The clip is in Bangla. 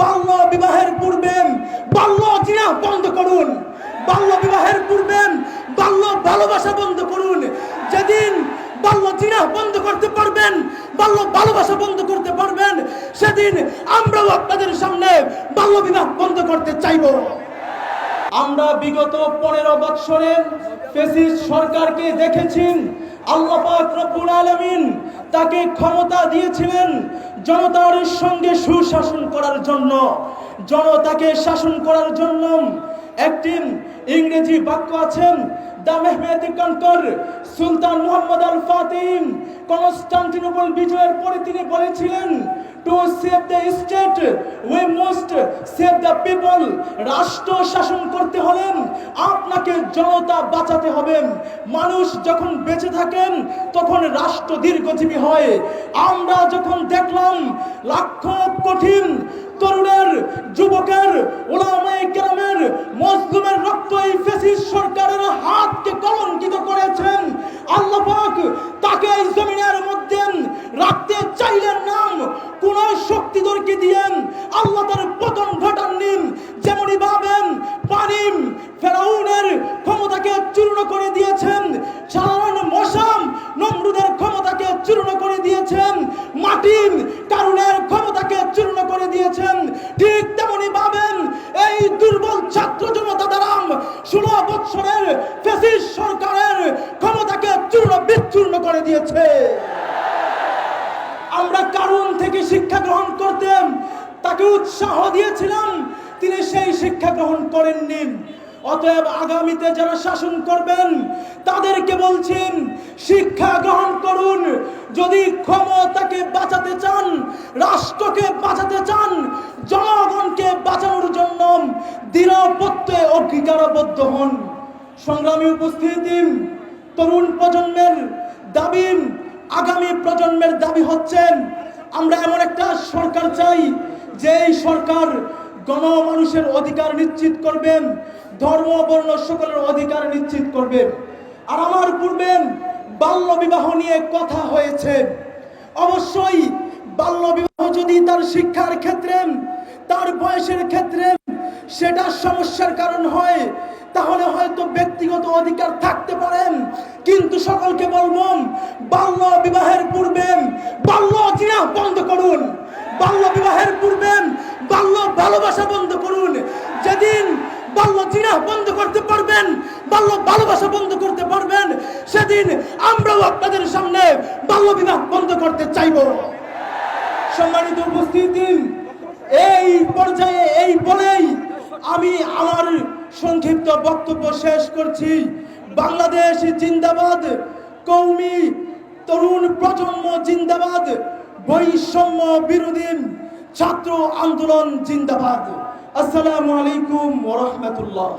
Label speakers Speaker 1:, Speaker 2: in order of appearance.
Speaker 1: বাল্য বিবাহের পূর্বে বাল্য জিনা বন্ধ করুন। বাল্য বিবাহের পূর্বে বাল্য ভালোবাসা বন্ধ করুন। যেদিন বাল্য জিনা বন্ধ করতে পারবেন বাল্য ভালোবাসা বন্ধ করতে পারবেন, সেদিন আমরাও আপনাদের সামনে বাল্য বিবাহ বন্ধ করতে চাইব। আমরা বিগত পনেরো বৎসরে ফেসিস্ট সরকারকে দেখেছি। আল্লাহ পাক রব্বুল আলামিন তাকে ক্ষমতা দিয়েছিলেন জনতার সঙ্গে সুশাসন করার জন্য। জনতাকে শাসন করার জন্য একটি ইংরেজি বাক্য আছেন। The Mehmed conqueror Sultan Mohammad al Fatih Constantinople বিজয়ের পরে তিনি বলেছিলেন to save the state we must save the people রাষ্ট্র শাসন করতে হলে আপনাকে জনতা বাঁচাতে হবে। মানুষ যখন বেঁচে থাকেন, তখন রাষ্ট্র দীর্ঘজীবী হয়। আমরা যখন দেখলাম লাখ কঠিন তরুণের, যুবকের, ওলামায়ে তাকে জমিনের মধ্যে রাখতে চাইলেন নাম কোন শক্তিধরকে দিয়েন আল্লাহ তার পতন ঘটাননি। যেমনই ভাবেন পানি ফেরাউনের ক্ষমতাকে চূর্ণ করে দিয়েছেন সাধারণ মশাম নমরুদের ক্ষমতাকে চূর্ণ করে দিয়েছেন, মাটির কারণের ক্ষমতাকে চূর্ণ করে দিয়েছেন। ঠিক তেমনি ভাবেন, এই দুর্বল ছাত্র জনতা দ্বারা ষোলো বৎসরের ফেসিস ক্ষমতাকে চূর্ণ করে দিয়েছে। আমরা কারণ থেকে শিক্ষা গ্রহণ করতেন তাকে উৎসাহ দিয়েছিলাম, তিনি সেই শিক্ষা গ্রহণ করেননি। অতএব আগামীতে যারা শাসন করবেন, তাদেরকে বলছেন, শিক্ষা গ্রহণ করুন। যদি ক্ষমতাকে বাঁচাতে চান, রাষ্ট্রকে বাঁচাতে চান, জনগণকে বাঁচানোর জন্য দৃঢ়পত্রে অঙ্গীকারবদ্ধ হন। সংগ্রামী উপস্থিতি তরুণ প্রজন্মের দাবি, আগামী প্রজন্মের দাবি হচ্ছেন আমরা এমন একটা সরকার চাই যে সরকার গণমানুষের অধিকার নিশ্চিত করবেন ধর্ম, বর্ণ সকলের অধিকার নিশ্চিত করবে। আর আমার পূর্বে বাল্য বিবাহ নিয়ে কথা হয়েছে। অবশ্যই বাল্য বিবাহ যদি তার শিক্ষার ক্ষেত্রে, তার বয়সের ক্ষেত্রে সেটা সমস্যার কারণ হয়। তাহলে হয়তো ব্যক্তিগত অধিকার থাকতে পারেন কিন্তু সকলকে বলব বাল্য বিবাহের পূর্বে বাল্য জিনা বন্ধ করুন। বাল্য বিবাহের পূর্বে বাল্য ভালোবাসা বন্ধ করুন। যেদিন বাল্য জিনা বন্ধ করতে পারবেন বাল্য ভালোবাসা বন্ধ করতে পারবেন, সেদিন আমরাও আপনাদের সামনে বাল্য বিবাহ বন্ধ করতে চাইব। সম্মানিত উপস্থিতি, এই পর্যায়ে, এই বলেই আমি আমার সংক্ষিপ্ত বক্তব্য শেষ করছি। বাংলাদেশ জিন্দাবাদ কৌমি তরুণ প্রজন্ম জিন্দাবাদ, বৈষম্য বিরোধী ছাত্র আন্দোলন জিন্দাবাদ। আসসালামু আলাইকুম ওরহমতুল্লাহ